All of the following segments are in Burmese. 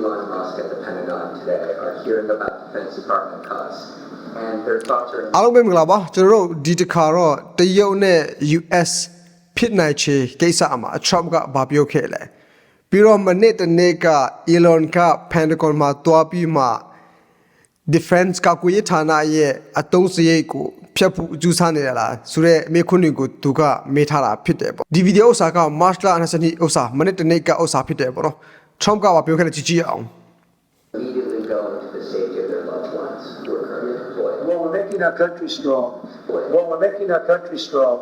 Elon Musk at the Pentagon today are hearing about Defense Department costs, and their thoughts are အားလုံးပဲမင်္ဂလာပါကျွန်တော်တို့ဒီတစ်ခါတော့တရုတ်နဲ့ US ဖြစ်နိုင်ချေကိစ္စအမှာ Trump ကဗာပြောခဲ့လဲပြီးတော့မနေ့တနေ့က Elon က Pentagon မှာတွားပြီးမှ defense ကကိုရေးဌာနရဲ့အတုံးစရိတ်ကိုဖြတ်ဖို့အကျူးစားနေရလားဆိုတော့အမေခွန်းတွေကိုသူကမေးထားတာဖြစ်တယ်ပေါ့ဒီဗီဒီယိုဥစ္စာက March လ22ဥစ္စာမနေ့တနေ့ကဥစ္စာဖြစ်တယ်ပေါ့နော် Trump ကဗာပြောခဲ့တဲ့ကြည့်ကြည့်အောင် immediately go into the safety of their loved ones who are currently deployed. Well, we're making our country strong. Well, we're making our country strong.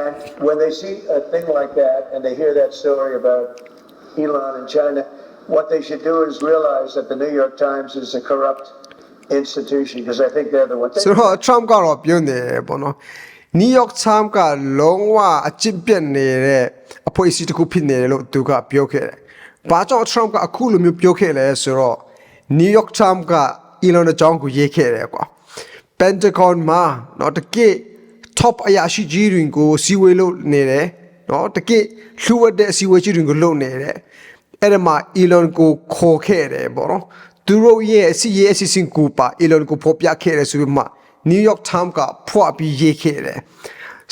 And when they see a thing like that and they hear that story about Elon and China, what they should do is realize that the New York Times is a corrupt institution because I think they're the ones. ဆိုတော့ Trump ကတော့ပြောနေတယ်ပေါ့နော် New York Times ကလုံးဝအကျင့်ပြတ်နေတဲ့အဖွဲ့အစည်းတစ်ခုဖြစ်နေတယ်လို့သူကပြောခဲ့တယ်။ ဘာကြောင့် Trump ကအခုလိုမျိုးပြောခဲ့လဲဆိုတော့ New York Times က Elon အကြောင်းကိုရေးခဲ့တယ်ကွာ။ Pentagon မှာเนาะတကယ် top အရာရှိကြီးတွေကိုစီဝေးလို့နေတယ်เนาะတကယ်လှူဝတ်တဲ့စီဝေးကြီးတွေကိုလုပ်နေတယ်။အဲ့ဒါမှာ Elon ကိုခေါ်ခဲ့တယ်ပေါ့နော်သူတို့ရဲ့စီရဲ့အစီအစဉ်ကိုပါ Elon ကိုဖော်ပြခဲ့တယ်ဆိုပြီးမှ New York Times ကဖွာပြီးရေးခဲ့တယ်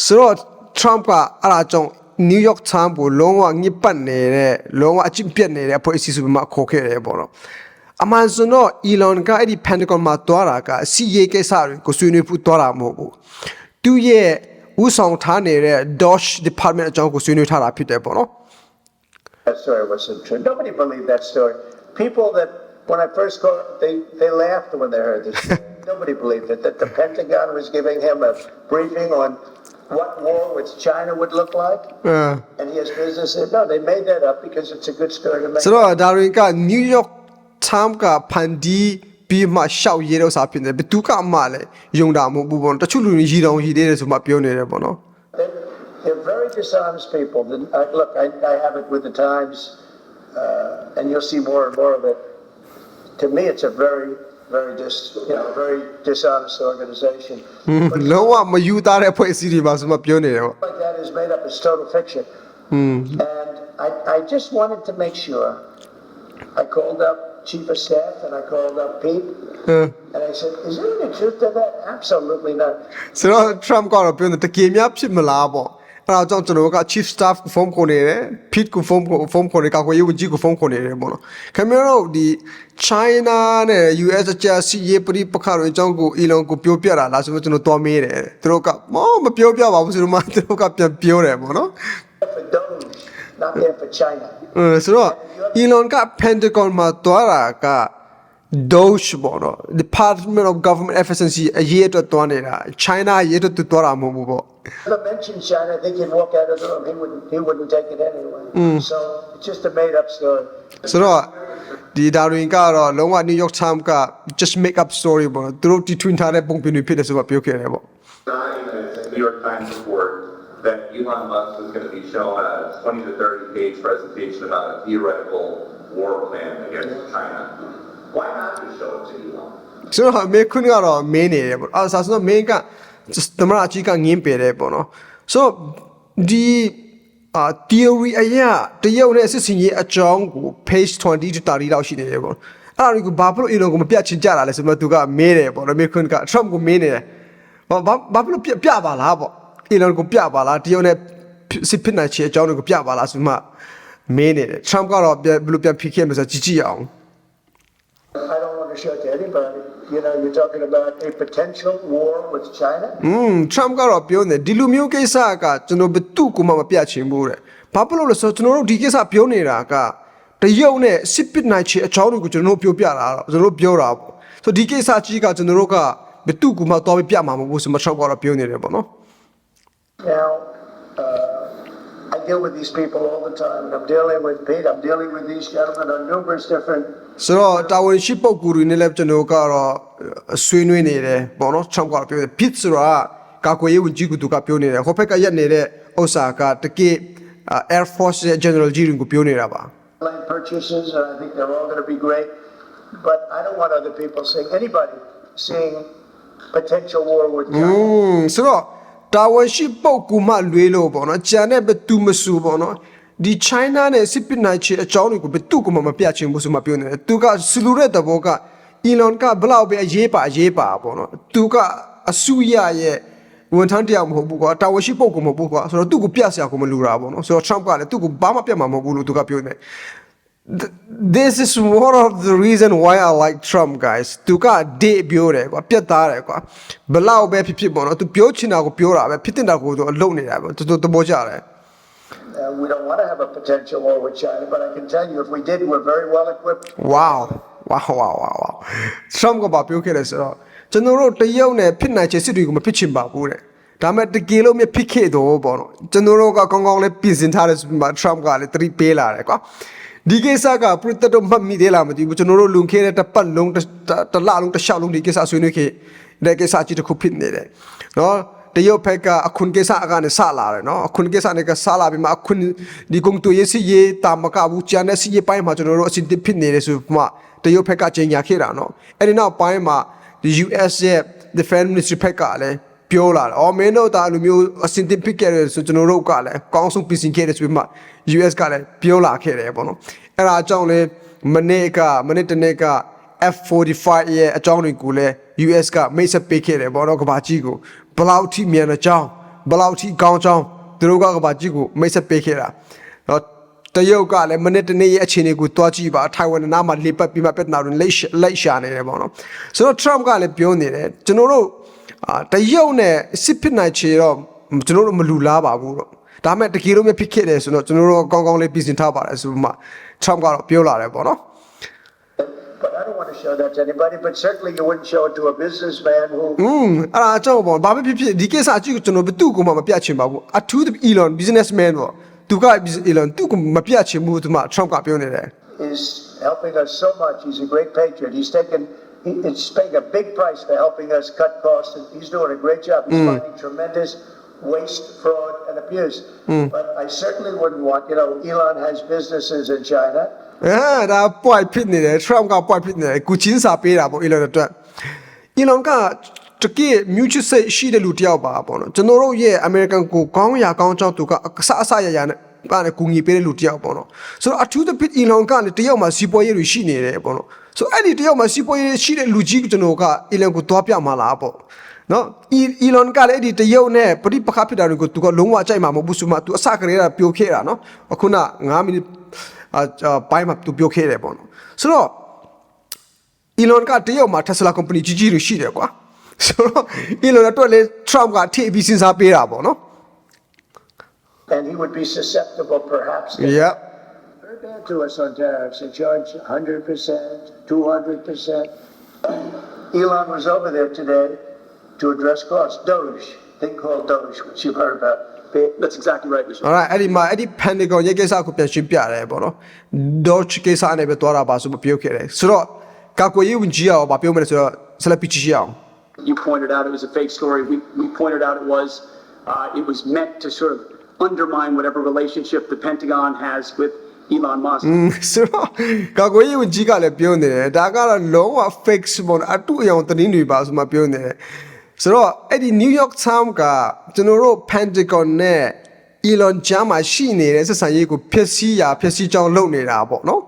ဆိုတော့ Trump ကအဲ့ဒါကြောင့် New York Times ကိုလုံးဝညစ်ပတ်နေတဲ့လုံးဝအကျင့်ပြတ်နေတဲ့အဖွဲ့အစည်းဆိုပြီးမှခေါ်ခဲ့တယ်ပေါ့နော်အမှန်ဆိုတော့ Elon ကအဲ့ဒီ Pentagon မှာတွားတာကစီရေးကိစ္စတွေကိုဆွေးနွေးဖို့တွားတာမဟုတ်ဘူးသူရဲ့ဥဆောင်ထားနေတဲ့ Dodge Department အကြောင်းကိုဆွေးနွေးထားတာဖြစ်တယ်ပေါ့နော် That story wasn't true. Nobody believed that story. People that, when I first called, they, they laughed when they heard this. story. Nobody believed it. That the Pentagon was giving him a briefing on what war with China would look like. အဲ And he has business there. No, they made that up because it's a good story to make. ဆိုတော့ဒါတွေက New York Times ကဖန်တီးပြီးမှရှောက်ရေးတော့စာဖြစ်နေဘယ်သူကမှလည်းယုံတာမဟုတ်ဘူးပေါ့နော်တချို့လူတွေရည်တောင်ရည်သေးတယ်ဆိုမှပြောနေတယ်ပေါ့နော် They're, they're very dishonest people. The- I, look, I, I have it with the Times, uh, and you'll see more and more of it. To me, it's a very, very dis, you know, very dishonest organization. But လုံးဝမယူသားတဲ့အဖွဲ့အစည်းတွေပါဆိုမှပြောနေတယ်ပေါ့ like that is made up. It's total fiction. And I, I just wanted to make sure. I called up Chief of Staff and I called up Pete, အင်း and I said, "Is there any truth to that? Absolutely not." ဆိုတော့ Trump ကတော့ပြောနေတကယ်များဖြစ်မလားပေါ့ အဲ့ဒါကြောင့်ကျွန်တော်တို့က chief staff ကိုဖုန်းခေါ်နေတယ် Pete ကိုဖုန်းကိုဖုန်းခေါ်နေကာကွယ်ရေးဝန်ကြီးကိုဖုန်းခေါ်နေတယ်ပေါ့နော်ခင်ဗျားတို့ဒီ China နဲ့ US အကြားစီရေးပရိပခါတွေအကြောင်းကို Elon ကိုပြောပြတာလားဆိုတော့ကျွန်တော်တွားမေးတယ်သူတို့ကမောမပြောပြပါဘူးဆိုတော့မှသူတို့ကပြန်ပြောတယ်ပေါ့နော် For Doge, not there for China. အဲဆိုတော့ Elon က Pentagon မှာတွားတာက Doge ပေါ့နော် Department of Government Efficiency အရေးအတွက်တွားနေတာ China အရေးအတွက်သူတွားတာမဟုတ်ဘူးပေါ့ Never mentioned China. They can walk out of the room. He wouldn't. He wouldn't take it anyway. So it's just a made-up story. ဆိုတော့ဒီဒါရင်ကတော့လုံးဝ New York Times က just make up story ပေါ့နော်သူတို့တီထွင်ထားတဲ့ပုံပြင်တွေဖြစ်တယ်ဆိုတော့ပြောခဲ့တယ်ပေါ့ Nine minutes in the New York Times report that Elon Musk was going to be shown a 20 to 30 page presentation about a theoretical war plan against China. Why not just show it to Elon? ဆိုတော့မေခွန်းကတော့မင်းနေတယ်ပေါ့အဲဆိုတော့မင်းက just သမရအကြီးကငင်းပေတယ်ပေါ့နော်ဆိုတော့ဒီအာ theory အရာတရုတ်နဲ့စစ်စင်ရေးအကြောင်းကို page 20 to 30လောက်ရှိနေတယ်ပေါ့အဲ့ဒါကိုဘာဖြစ်လို့ Elon ကိုမပြတ်ချင်ကြတာလဲဆိုတော့သူကမေးတယ်ပေါ့နော်မေခွန်းက Trump ကိုမေးနေတယ်ဘာဘာဘာဖြစ်လို့ပြပြပါလားပေါ့ Elon ကိုပြပါလားတရုတ်နဲ့စစ်ဖြစ်နိုင်ချေအကြောင်းကိုပြပါလားဆိုမှမေးနေတယ် Trump ကတော့ပြန်ဘယ်လိုပြန်ဖြေခဲ့မလဲဆိုတော့ကြည့်ကြည့်အောင် I don't want to show it to anybody. You know, you're talking about a potential war with China. อืม Trump ကတော့ပြောနေဒီလူမျိုးကိစ္စကကျွန်တော်ဘယ်သူ့ကိုမှမပြတ်ချင်ဘူးတဲ့ဘာဖြစ်လို့လဲဆိုတော့ကျွန်တော်တို့ဒီကိစ္စပြောနေတာကတရုတ်နဲ့စစ်ပစ်နိုင်ချေအချောင်းတွေကိုကျွန်တော်တို့ပြောပြတာတော့ကျွန်တော်တို့ပြောတာပေါ့ဆိုဒီကိစ္စကြီးကကျွန်တော်တို့ကဘယ်သူ့ကိုမှတော့ပြမှာမဟုတ်ဘူးဆိုမှ Trump ကတော့ပြောနေတယ်ပေါ့နော် Now, uh, I deal with these people all the time. and I'm dealing with Pete. I'm dealing with these gentlemen on numerous different ဆိုတော့တာဝန်ရှိပုဂ္ဂိုလ်တွေနဲ့လည်းကျွန်တော်ကတော့ဆွေးနွေးနေတယ်ပေါ့နော် Trump ကတော့ပြောတယ် Pete ဆိုတာကာကွယ်ရေးဝန်ကြီးကသူကပြောနေတယ်ဟိုဘက်ကရက်နေတဲ့ဥစ္စာကတကယ် Air Force ရဲ့ General ကြီးတွေကိုပြောနေတာပါ land purchases, and I think they're all going to be great. But I don't want other people seeing anybody seeing potential war with China. อืมဆိုတော့ တာဝန်ရှိပုတ်ကူမှလွေးလို့ပေါ့နော်ကြံတဲ့ဘသူမဆူပေါ့နော်ဒီ China နဲ့စစ်ပစ်နိုင်ချေအကြောင်းတွေကိုဘယ်သူ့ကမှမပြချင်ဘူးဆိုမှပြောနေတယ်သူကစလူတဲ့သဘောက Elon ကဘလောက်ပဲအရေးပါအရေးပါပေါ့နော်သူကအစုရရဲ့ဝန်ထမ်းတရားမဟုတ်ဘူးကွာတာဝန်ရှိပုဂ္ဂိုလ်မဟုတ်ဘူးကွာဆိုတော့သူ့ကိုပြစရာကိုမလိုတာပေါ့နော်ဆိုတော့ Trump ကလည်းသူ့ကိုဘာမှပြတ်မှာမဟုတ်ဘူးလို့သူကပြောနေတယ် Th- this is one of the reason why I like Trump guys သူက date ပြောတယ်ကွာပြတ်သားတယ်ကွာဘလောက်ပဲဖြစ်ဖြစ်ပေါ့နော်သူပြောချင်တာကိုပြောတာပဲဖြစ်တင်တာကိုသူအလုပ်နေတာပဲသူသူသဘောကျတယ် Uh, we don't want to have a potential war with China, but I can tell you if we did, we're very well equipped. wow wow wow wow wow Trump ကဘာပြောခဲ့လဲဆိုတော့ကျွန်တော်တို့တရုတ်နဲ့ဖြစ်နိုင်ချေစစ်တွေကိုမဖြစ်ချင်ပါဘူးတဲ့ဒါပေမဲ့တကယ်လို့မြဖြစ်ခဲ့တော့ပေါ့နော်ကျွန်တော်တို့ကကောင်းကောင်းလေးပြင်ဆင်ထားတဲ့ဆိုပြီးမှ Trump ကလည်းသတိပေးလာတယ်ကွာ ဒီကိစ္စကပြည်သက်တော့မှတ်မိသေးလားမသိဘူးကျွန်တော်တို့လွန်ခဲ့တဲ့တစ်ပတ်လုံးတစ်တစ်လလုံးတစ်လျှောက်လုံးဒီကိစ္စဆွေးနွေးခဲ့တဲ့ကိစ္စအကြီးတစ်ခုဖြစ်နေတယ်နော်တရုတ်ဘက်ကအခုကိစ္စအကနေစလာတယ်နော်အခုကိစ္စနဲ့ကစလာပြီးမှအခုဒီကုံတူရေးစီရေးတာမကဘူးကျန်တဲ့စီရေးပိုင်းမှာကျွန်တော်တို့အစီအစဉ်ဖြစ်နေတယ်ဆိုမှတရုတ်ဘက်ကကြေညာခဲ့တာနော်အဲ့ဒီနောက်ပိုင်းမှာဒီ US ရဲ့ Defense Ministry ဘက်ကလည်း ပြောလာတယ်။အော်မင်းတို့ဒါလူမျိုးအစင်တင်ဖြစ်ခဲ့တယ်ဆိုကျွန်တော်တို့ကလည်းကောင်းဆုံးပြင်ဆင်ခဲ့တယ်ဆိုပြီးမှ US ကလည်းပြောလာခဲ့တယ်ပေါ့နော်။အဲ့ဒါအကြောင်းလဲမနေ့ကမနေ့တနေ့က F45 ရဲ့အကြောင်းတွေကိုလည်း US ကမိတ်ဆက်ပေးခဲ့တယ်ပေါ့နော်ကဘာကြီးကိုဘလောက်ထိမြန်တဲ့အကြောင်းဘလောက်ထိကောင်းအကြောင်းသူတို့ကကဘာကြီးကိုမိတ်ဆက်ပေးခဲ့တာ။တော့တရုတ်ကလည်းမနေ့တနေ့ရဲ့အခြေအနေကိုတွားကြည့်ပါထိုင်ဝမ်နားမှာလေပတ်ပြီးမှပြဿနာတွေလက်လက်ရှာနေတယ်ပေါ့နော်။ဆိုတော့ Trump ကလည်းပြောနေတယ်ကျွန်တော်တို့ အာတရုတ်နဲ့စစ်ဖြစ်နိုင်ချေတော့ကျွန်တော်တို့မလူလားပါဘူးတော့ဒါပေမဲ့တကယ်လို့မဖြစ်ခဲ့တယ်ဆိုတော့ကျွန်တော်တို့ကောင်းကောင်းလေးပြင်ဆင်ထားပါတယ်ဆိုမှ Trump ကတော့ပြောလာတယ်ပေါ့နော် But I don't want to show that to anybody, but certainly you wouldn't show it to a businessman who อืมအဲ့ဒါအကြောင်းပေါ့ဘာပဲဖြစ်ဖြစ်ဒီကိစ္စအကြည့်ကိုကျွန်တော်ဘယ်သူ့ကိုမှမပြချင်ပါဘူးအထူးသဖြင့် Elon businessman ပေါ့သူက Elon သူ့ကိုမပြချင်ဘူးသူမှ Trump ကပြောနေတယ် is helping us so much. He's a great patriot. He's taken, he, it's paying a big price for helping us cut costs, and he's doing a great job. He's finding tremendous waste, fraud, and abuse. But I certainly wouldn't want, you know, Elon has businesses in China. အဲဒါ point ဖြစ်နေတယ် Trump က point ဖြစ်နေတယ်ကုချင်းစာပေးတာပေါ့ Elon အတွက် Elon ကတကယ် mutual စိတ်ရှိတဲ့လူတစ်ယောက်ပါပေါ့နော်ကျွန်တော်တို့ရဲ့ American ကိုကောင်းရာကောင်းကြောင်းသူကအစအစရရနဲ့ပါနဲ့ကူညီပေးတဲ့လူတစ်ယောက်ပေါ့နော်ဆိုတော့အထူးသဖြင့် Elon ကလည်းတစ်ယောက်မှစီးပွားရေးတွေရှိနေတယ်ပေါ့နော် ဆိုတော့အဲ့ဒီတစ်ယောက်မှစီးပွားရေးရှိတဲ့လူကြီးကိုကျွန်တော်က Elon ကိုသွားပြမှာလားပေါ့နော် Elon ကလည်းအဲ့ဒီတရုတ်နဲ့ပရိပခဖြစ်တာတွေကိုသူကလုံးဝအကြိုက်မှာမဟုတ်ဘူးဆိုမှသူအစကတည်းကပြောခဲ့တာနော်အခုန9မိနစ်အာပိုင်းမှာသူပြောခဲ့တယ်ပေါ့နော်ဆိုတော့ Elon ကတရုတ်မှာ Tesla company ကြီးကြီးတွေရှိတယ်ကွာဆိုတော့ Elon အတွက်လည်း Trump ကထိပ်ပြီးစဉ်းစားပေးတာပေါ့နော် And he would be susceptible perhaps to Yep very bad to us on tariffs. They charge 100%, 200%. Elon was over there today to address costs. Doge, thing called Doge, which you've heard about. That's exactly right, Mr. alright အဲ့ဒီမှာအဲ့ဒီ Pentagon ရဲ့ကိစ္စကိုပြန်ရှင်းပြတယ်ပေါ့နော် Doge ကိစ္စနဲ့ပဲတွားတာပါဆိုမပြောခဲ့တယ်ဆိုတော့ကာကွယ်ရေးဝန်ကြီးကဘာပြောမလဲဆိုတော့ဆက်လက်ပြချင်အောင် You pointed out it was a fake story. We, we pointed out it was, uh, it was meant to sort of undermine whatever relationship the Pentagon has with Elon Musk. ဆိုတော့ကာကွယ်ရေးဝန်ကြီးကလည်းပြောနေတယ်ဒါကတော့လုံးဝ fake ပေါ့နော်အတူအယောင်သတင်းတွေပါဆိုမှပြောနေတယ်ဆိုတော့အဲ့ဒီ New York Times ကကျွန်တော်တို့ Pentagon နဲ့ Elon ကြားမှာရှိနေတဲ့ဆက်ဆံရေးကိုဖျက်ဆီးရာဖျက်ဆီးကြောင်းလုပ်နေတာပေါ့နော်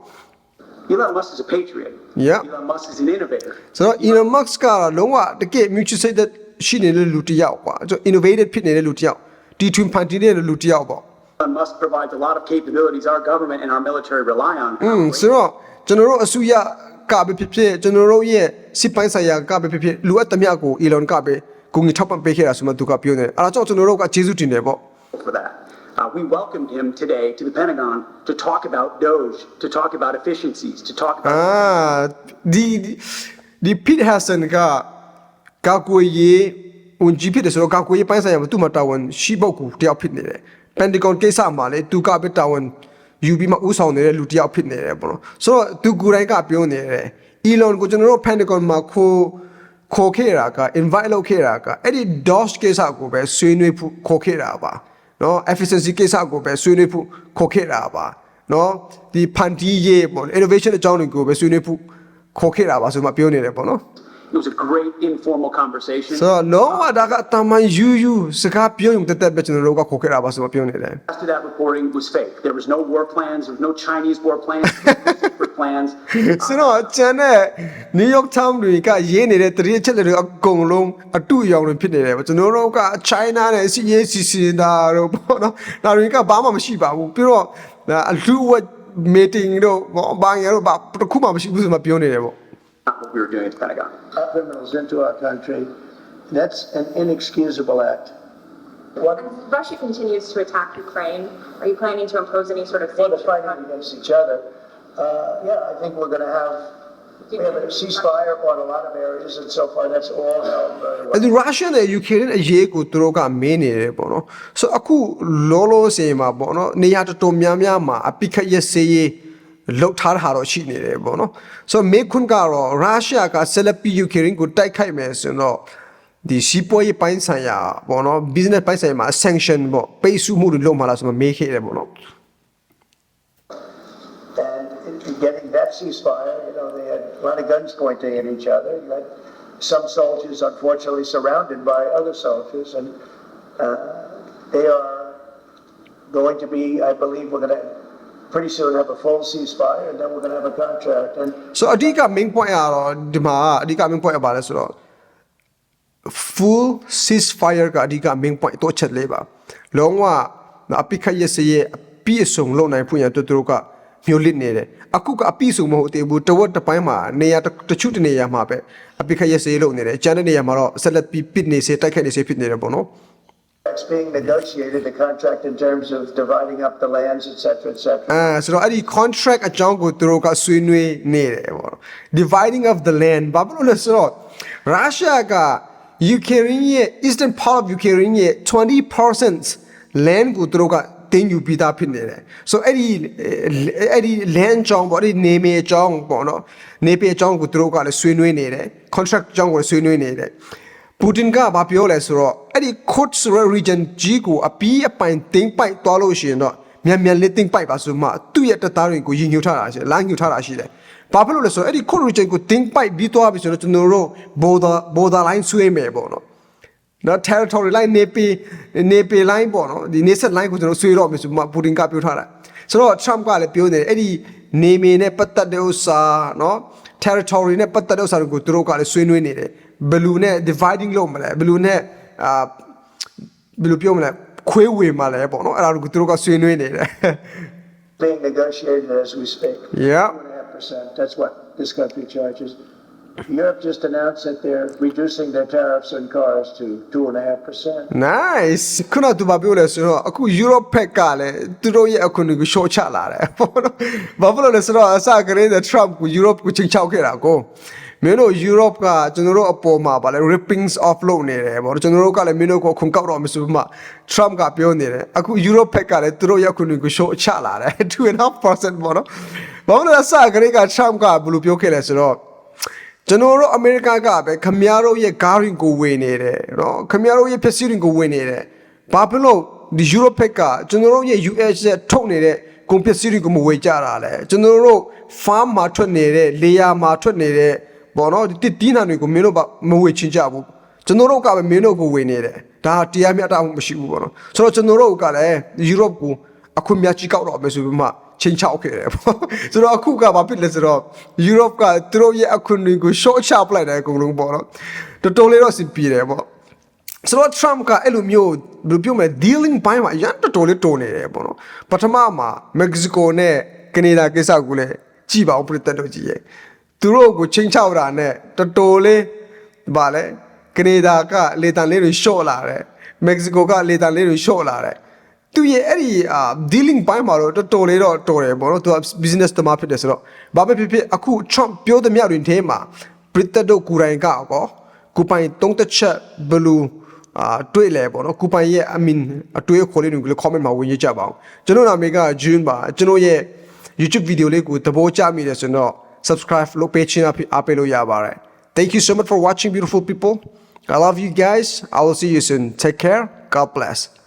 Elon Musk is a patriot. Yeah. Elon Musk is an innovator. ဆိုတော့ Elon Musk ကတော့လုံးဝတကယ် mutual စိတ်သက်ရှိနေတဲ့လူတစ်ယောက်ကွာဆိုတော့ innovative ဖြစ်နေတဲ့လူတစ်ယောက်တီထွင်ဖန်တီးနေတဲ့လူတစ်ယောက်ပေါ့ Elon Musk provides a lot of capabilities our government and our military rely on. อืมဆိုတော့ကျွန်တော်တို့အစုရကပဲဖြစ်ဖြစ်ကျွန်တော်တို့ရဲ့စစ်ပိုင်းဆိုင်ရာကပဲဖြစ်ဖြစ်လူအပ်သမျှကို Elon ကပဲကိုငီထောက်ပံ့ပေးခဲ့တာဆိုမှသူကပြောနေတယ်အဲ့ဒါကြောင့်ကျွန်တော်တို့ကကျေးဇူးတင်တယ်ပေါ့ for that. Uh, we welcomed him today to the Pentagon to talk about Doge, to talk about efficiencies, to talk အာ about ဒီဒီ Pete Hassan ကကာကွယ်ရေးဝန်ကြီးဖြစ်တယ်ဆိုတော့ကာကွယ်ရေးပိုင်းဆိုင်ရာမှာသူ့မှာတာဝန်ရှိပုဂ္ဂိုလ်တယောက်ဖြစ်နေတယ် Pentagon ကိစ္စမှာလေသူကပဲတာဝန်ယူပြီးမှဥဆောင်နေတဲ့လူတယောက်ဖြစ်နေတယ်ပေါ့နော်ဆိုတော့သူကိုယ်တိုင်ကပြောနေတယ် Elon ကိုကျွန်တော်တို့ Pentagon မှာခိုးခေါ်ခဲ့တာက invite လုပ်ခဲ့တာကအဲ့ဒီ DOS ကိစ္စကိုပဲဆွေးနွေးဖို့ခေါ်ခဲ့တာပါနော် efficiency ကိစ္စကိုပဲဆွေးနွေးဖို့ခေါ်ခဲ့တာပါနော်ဒီဖန်တီးရေးပေါ့ innovation အကြောင်းတွေကိုပဲဆွေးနွေးဖို့ခေါ်ခဲ့တာပါဆိုမှပြောနေတယ်ပေါ့နော် It was a great informal conversation. ဆိုတော့လုံးဝဒါကအတမန်ယူယူစကားပြောရင်တက်တက်ပဲကျွန်တော်တို့ကခေါ်ခဲ့တာပါဆိုတော့ပြောနေတယ် rest of that reporting was fake. There was no war plans, there was no Chinese war plans, no secret plans. ဆိုတော့ကျန်တဲ့ New York Times တွေကရေးနေတဲ့တတိယချက်တွေအကုန်လုံးအတူအယောင်တွေဖြစ်နေတယ်ပေါ့ကျွန်တော်တို့က China နဲ့စီရေးစီစီတာတော့ပေါ့နော်ဒါတွေကဘာမှမရှိပါဘူးပြီးတော့ဒါအလူဝက် meeting တော့ဘာညာတော့ဘာတစ်ခုမှမရှိဘူးဆိုမှပြောနေတယ်ပေါ့ Not what we were doing at the Pentagon. Our criminals into our country. That's an inexcusable act. What, Russia continues to attack Ukraine. Are you planning to impose any sort of well, they're sanctions? fighting against each other. Uh, yeah, I think we're gonna have, we have a ceasefire on a lot of areas, and so far, that's all held very well. အဲ့ဒီ Russia နဲ့ Ukraine အရေးကိုသူတို့ကမင်းနေတယ်ပေါ့နော်ဆိုတော့အခုလောလောဆယ်မှာပေါ့နော်နေရာတော်တော်များများမှာအပိခတ်ရက်စေးရေး လောက်ထားတာတော့ရှိနေတယ်ပေါ့နော်ဆိုတော့မေခွန်းကတော့ Russia ကဆက်လက်ပြီး Ukraine ကိုတိုက်ခိုက်မယ်ဆိုတော့ဒီစီးပွားရေးပိုင်းဆိုင်ရာပေါ့နော် business ပိုင်းဆိုင်ရာမှာ sanction ပေါ့ပိတ်ဆို့မှုတွေလုပ်မှာလားဆိုတော့မေးခဲ့တယ်ပေါ့နော် And in- in getting that ceasefire, you know, they had a lot of guns pointing at each other. You had some soldiers unfortunately surrounded by other soldiers, and uh, they are going to be, I believe, we're going to pretty soon have a full ceasefire, and then we're going to have a contract. And so အဓိက main point ကတော့ဒီမှာအဓိက main point ကဘာလဲဆိုတော့ full ceasefire ကအဓိက main point တော့ချက်လေးပါလုံးဝအပိခတ်ရစရဲ့အပြည့်အစုံလုပ်နိုင်ဖို့ရန်တို့တို့ကမျိုးလစ်နေတယ်အခုကအပြည့်စုံမဟုတ်သေးဘူးတဝက်တစ်ပိုင်းမှာနေရာတစ်တစ်ချုတစ်နေရာမှာပဲအပိခတ်ရစရေးလုပ်နေတယ်ကျန်တဲ့နေရာမှာတော့ဆက်လက်ပြီးပစ်နေစေတိုက်ခိုက်နေစေဖြစ်နေတယ်ပေါ့နော် that's being negotiated, the contract in terms of dividing up the lands, et cetera, et cetera. အဲဆိုတော့အဲ့ဒီ contract အကြောင်းကိုသူတို့ကဆွေးနွေးနေတယ်ပေါ့နော် dividing of the land ဘာဖြစ်လို့လဲဆိုတော့ Russia က Ukraine ရဲ့ eastern part of Ukraine ရဲ့20% land ကိုသူတို့ကတင်ယူပြီးသားဖြစ်နေတယ်ဆိုတော့အဲ့ဒီအဲ့ဒီ land အကြောင်းပေါ့အဲ့ဒီနေမြေအကြောင်းပေါ့နော်နေပြည်အကြောင်းကိုသူတို့ကလည်းဆွေးနွေးနေတယ် contract အကြောင်းကိုလည်းဆွေးနွေးနေတယ် ပူတင်ကဘာပြောလဲဆိုတော့အဲ့ဒီ code ဆိုတဲ့ region ကြီးကိုအပီးအပိုင်တင်းပိုက်သွားလို့ရှိရင်တော့မြန်မြန်လေးတင်းပိုက်ပါဆိုမှသူ့ရဲ့တပ်သားတွေကိုရင်ညှို့ထားတာရှိတယ်လိုင်းညှို့ထားတာရှိတယ်ဘာဖြစ်လို့လဲဆိုတော့အဲ့ဒီ code region ကိုတင်းပိုက်ပြီးသွားပြီဆိုတော့ကျွန်တော်တို့ border border line ဆွေးမယ်ပေါ့နော်နော် territory line နေပီနေပီ line ပေါ့နော်ဒီနေဆက် line ကိုကျွန်တော်ဆွေးတော့မယ်ဆိုမှပူတင်ကပြောထားတာဆိုတော့ Trump ကလည်းပြောနေတယ်အဲ့ဒီနေမီနဲ့ပတ်သက်တဲ့ဥစ္စာနော် territory နဲ့ပတ်သက်တဲ့ဥစ္စာတွေကိုသူတို့ကလည်းဆွေးနွေးနေတယ် ဘယ်လူနဲ့ dividing လုပ်မလဲဘယ်လူနဲ့အာဘယ်လိုပြောမလဲခွဲဝေမလဲပေါ့နော်အဲ့ဒါကိုသူတို့ကဆွေးနွေးနေတယ် being negotiated as we speak. Yeah. Two and a half percent, that's what this country charges. Europe just announced that they're reducing their tariffs on cars to two and a half percent. nice ခုနကသူဘာပြောလဲဆိုတော့အခု Europe ဘက်ကလည်းသူတို့ရဲ့အခွင့်အရေးကို short ချလာတယ်ပေါ့နော်ဘာဖြစ်လို့လဲဆိုတော့အစကတည်းက Trump ကို Europe ကိုချိန်ချောက်ခဲ့တာကို မင်းတို့ Europe ကကျွန်တော်တို့အပေါ်မှာဗာလဲ rippings off လုပ်နေတယ်ဗောကျွန်တော်တို့ကလည်းမင်းတို့ကိုခွန်ကောက်တော့မစဘူးမှ Trump ကပြောနေတယ်အခု Europe ဘက်ကလည်းသူတို့ရောက်ခွန်ကို show ချလာတယ်2.5%ဗောနော်ဘာလို့လဲစကလေးက Trump ကဘယ်လိုပြောခဲ့လဲဆိုတော့ကျွန်တော်တို့အမေရိကကပဲခမရတို့ရဲ့ guarding ကိုဝင်နေတယ်နော်ခမရတို့ရဲ့ဖြည့်ဆည်းကိုဝင်နေတယ်ဘာဖြစ်လို့ဒီ Europe ဘက်ကကျွန်တော်တို့ရဲ့ US ရဲ့ထုတ်နေတဲ့ကုန်ပစ္စည်းတွေကိုမဝေကြတာလဲကျွန်တော်တို့ farm မှာထွက်နေတဲ့ layer မှာထွက်နေတဲ့ ဘောနော်ဒီတီးနှံတွေကိုမင်းတို့မဝေချင်ကြဘူးကျွန်တော်တို့ကပဲမင်းတို့ကိုဝေနေတယ်ဒါတရားမျှတမှုမရှိဘူးဘောနော်ဆိုတော့ကျွန်တော်တို့ကလည်းယူရိုပကိုအခွင့်အများကြီးကောက်တော့မယ်ဆိုပြီးမှချင်းချောက်ခဲ့တယ်ပေါ့ဆိုတော့အခုကဘာဖြစ်လဲဆိုတော့ Europe ကသူတို့ရဲ့အခွင့်အရေးကို short ချပလိုက်တယ်အကုန်လုံးပေါ့နော်တော်တော်လေးတော့စင်ပြေတယ်ပေါ့ဆိုတော့ Trump ကအဲ့လိုမျိုးဘယ်လိုပြောမလဲ dealing ဘိုင်းမှာအရန်တော်တော်လေးတုံနေတယ်ပေါ့နော်ပထမမှာ Mexico နဲ့ကနေဒါကိစ္စကိုလည်းကြည်ပါဦးပြည်သက်တို့ကြီးရဲ့ သူတို့ကိုချင်းချောက်တာနဲ့တော်တော်လေးဗာလဲကနေဒါကလေတန်လေးတွေ short လာတယ် Mexico ကလေတန်လေးတွေ short လာတယ်သူရဲ့အဲ့ဒီအာ dealing ဘိုင်းမှာတော့တော်တော်လေးတော့တော်တယ်ပေါ့နော်သူက business တမဖြစ်တယ်ဆိုတော့ဘာပဲဖြစ်ဖြစ်အခု Trump ပြောတဲ့မြတ်တွေထဲမှာ Britain တို့ကိုယ်တိုင်ကောကိုပိုင်တုံးတစ်ချက်ဘလူးအာတွေ့လဲပေါ့နော်ကိုပိုင်ရဲ့ I mean အတွေ့အခေါ်လေးတွေကို comment မှာဝင်ရေးကြပါအောင်ကျွန်တော်နာမည်က June ပါကျွန်တော်ရဲ့ YouTube video လေးကိုသဘောကျမိတယ်ဆိုတော့ subscribe log page in આપેલું યાદ Thank you so much for watching beautiful people. I love you guys. I will see you soon. Take care. God bless.